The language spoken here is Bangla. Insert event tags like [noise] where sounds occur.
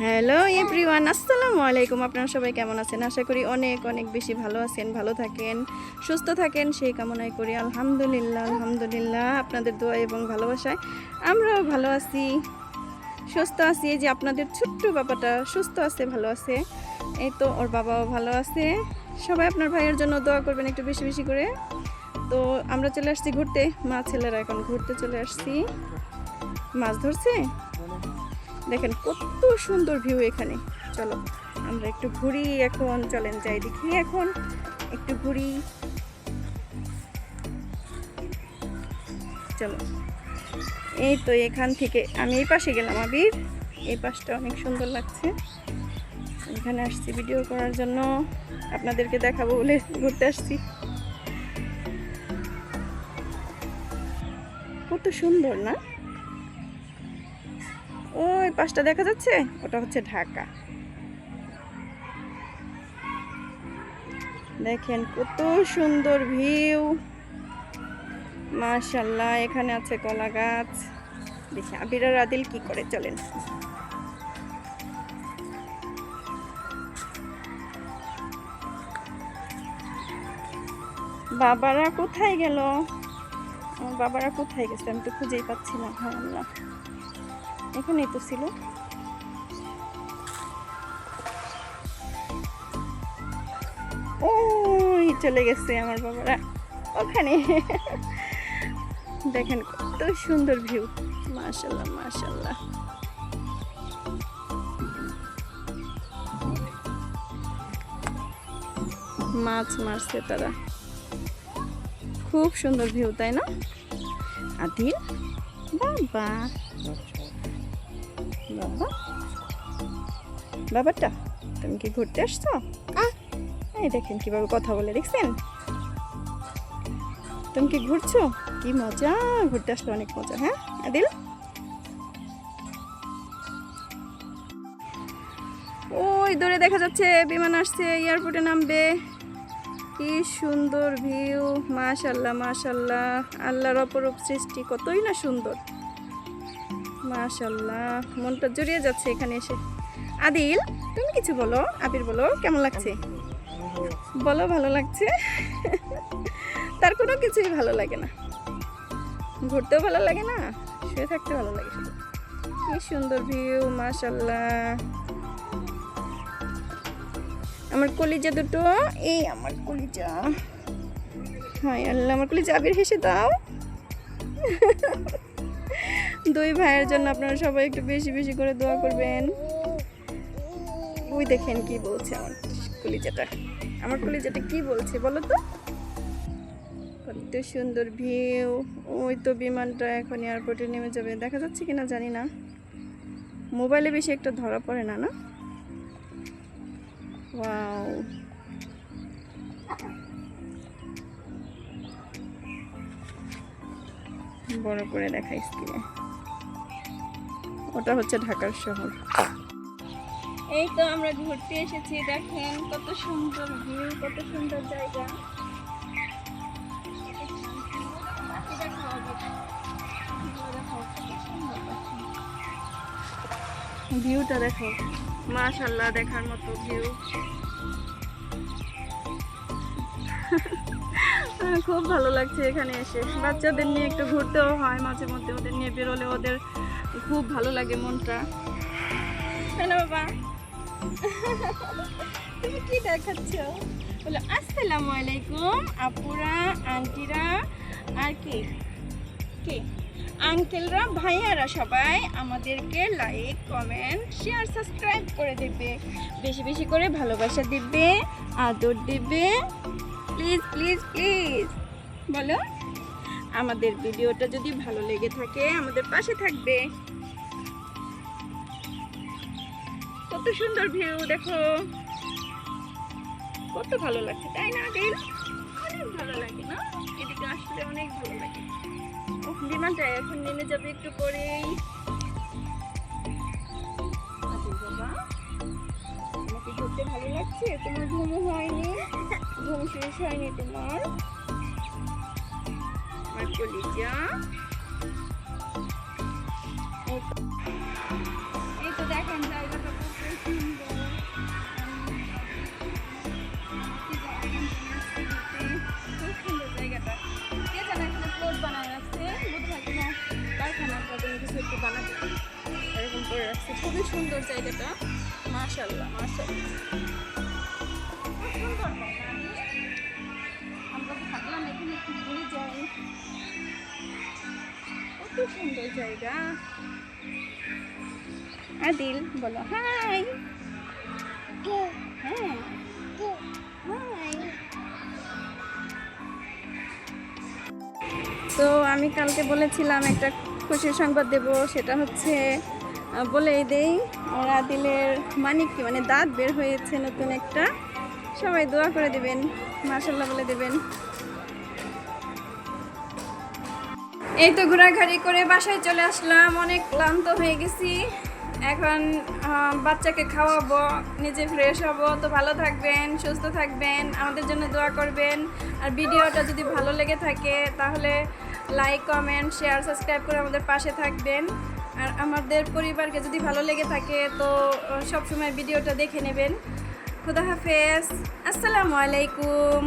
হ্যালো এভরিওয়ান আসসালামু আলাইকুম আপনারা সবাই কেমন আছেন? আশা করি অনেক অনেক বেশি ভালো আছেন, ভালো থাকেন, সুস্থ থাকেন। সেই কামনাই করি। আলহামদুলিল্লাহ আলহামদুলিল্লাহ, আপনাদের দোয়া এবং ভালোবাসায় আমরাও ভালো আছি, সুস্থ আছি। এই যে আপনাদের ছোট্ট বাবাটা সুস্থ আছে, ভালো আছে। এই তো ওর বাবাও ভালো আছে। সবাই আপনার ভাইয়ের জন্য দোয়া করবেন একটু বেশি বেশি করে। তো আমরা চলে আসছি ঘুরতে। মা ছেলেরা এখন ঘুরতে চলে আসছি। মাছ ধরছে? দেখেন কত সুন্দর ভিউ এখানে। চলো, আমরা একটু ঘুরি এখন, চলেন যাই দেখি এখন, একটু ঘুরি। চলো, এই তো এখান থেকে, আমি এই পাশে গেলাম আবির। এই পাশটা অনেক সুন্দর লাগছে। এখানে আসছি ভিডিও করার জন্য, আপনাদেরকে দেখাবো বলে ঘুরতে আসছি। কত সুন্দর না? ওই পাশটা দেখা যাচ্ছে? ওটা হচ্ছে ঢাকা। দেখেন কত সুন্দর ভিউ। মাশাল্লাহ এখানে আছে কলা গাছ। দেখি, আবির আর আদিল কি করে চলেন। বাবারা কোথায় গেল? আমার বাবারা কোথায় গেছে? আমি তো খুঁজেই পাচ্ছি না হ্যাঁ আল্লাহ। এখানেই তো ছিল। ওই চলে গেছে আমার বাবারা। ওখানে। দেখেন কত সুন্দর ভিউ। মাশাল্লাহ মাশাল্লাহ। মাছ মারছে তারা। খুব সুন্দর ভিউ, তাই না? আদিল, বাবা। বাবা বাবাটা তুমি কি ঘুরতে আসছো? এই দেখেন কীভাবে কথা বলে দেখছেন? তুমি কি ঘুরছো? কি মজা ঘুরতে আসলে অনেক মজা হ্যাঁ আদিল? ওই দূরে দেখা যাচ্ছে বিমান আসছে এয়ারপোর্টে নামবে। কি সুন্দর ভিউ মাশাল্লাহ মাশাল্লাহ। আল্লাহর অপরূপ সৃষ্টি কতই না সুন্দর। মাশাল্লাহ মনটা জড়িয়ে যাচ্ছে এখানে এসে। আদিল, তুমি কিছু বলো? আবির বলো, কেমন লাগছে? বলো, ভালো লাগছে? তার কোনো কিছুই ভালো লাগে না। ঘুরতেও ভালো লাগে না, শুয়ে থাকতে ভালো লাগে। কি সুন্দর ভিউ মাশাল্লাহ আমার কলিজা দুটো, এই আমার কলিজা। হায় আল্লাহ, আমার কলিজা আবির হেসে দাও। দুই ভাইয়ের জন্য আপনারা সবাই একটু বেশি বেশি করে দোয়া করবেন। ওই দেখেন কি বলছে আমার কলিজাটা। আমার কলিজাটা কি বলছে বলো তো? কত সুন্দর ভিউ। ওই তো বিমানটা এখন এয়ারপোর্টে নেমে যাবে। দেখা যাচ্ছে কিনা জানি না। মোবাইলে বেশি একটা ধরা পড়ে না না? ওয়াও। বড় করে দেখাই স্ক্রিনে ওটা হচ্ছে ঢাকার শহর। এই তো আমরা ঘুরতে এসেছি দেখেন কত সুন্দর ভিউ কত সুন্দর জায়গা। ভিউটা দেখো মাশাল্লাহ দেখার মতো ভিউ [laughs] খুব ভালো লাগছে এখানে এসে। বাচ্চাদের নিয়ে একটু ঘুরতেও হয় মাঝে মধ্যে ওদের নিয়ে বেরোলে ওদের খুব ভালো লাগে মনটা। না বাবা। তুমি কি দেখাচ্ছ? বলো, আসসালামু আলাইকুম, আপুরা, আন্টিরা, আর কি? কে? আঙ্কেলরা, ভাইয়ারা সবাই আমাদেরকে লাইক কমেন্ট শেয়ার সাবস্ক্রাইব করে দেবে। বেশি বেশি করে ভালোবাসা দিবে, আদর দিবে। প্লিজ প্লিজ প্লিজ বলো, আমাদের ভিডিওটা যদি ভালো লেগে থাকে, আমাদের পাশে থাকবে। কত সুন্দর ভিউ দেখো। কত ভালো লাগছে, তাই না, দিল? অনেক ভালো লাগে, না? এদিকে আসলে অনেক ভালো লাগে। বিমানটা এখন নেমে যাবে একটু পরেই। বাবা ভালো লাগছে? তোমার ঘুমও হয়নি। ঘুম শেষ হয়নি তোমার? আমার কলিজা এরকম করে রাখছে খুবই সুন্দর জায়গাটা মাশাল্লাহ মাশাল্লাহ সুন্দর জায়গা একটু আদিল বলো হ্যাঁ হাই তো আমি কালকে বলেছিলাম একটা খুশির সংবাদ দেব, সেটা হচ্ছে বলেই দেই আমার আদিলের মানে কি মানে দাঁত বের হয়েছে নতুন একটা। সবাই দোয়া করে দেবেন মার্শাল্লাহ বলে দেবেন। এই তো ঘোরাঘুরি করে বাসায় চলে আসলাম, অনেক ক্লান্ত হয়ে গেছি। এখন বাচ্চাকে খাওয়াবো, নিজে ফ্রেশ হব, তো ভালো থাকবেন, সুস্থ থাকবেন, আমাদের জন্য দোয়া করবেন। আর ভিডিওটা যদি ভালো লেগে থাকে, তাহলে লাইক কমেন্ট শেয়ার সাবস্ক্রাইব করে আমাদের পাশে থাকবেন। আর আমাদের পরিবারকে যদি ভালো লেগে থাকে, তো সবসময় ভিডিওটা দেখে নেবেন। খুদা হাফেজ। আসসালামু আলাইকুম।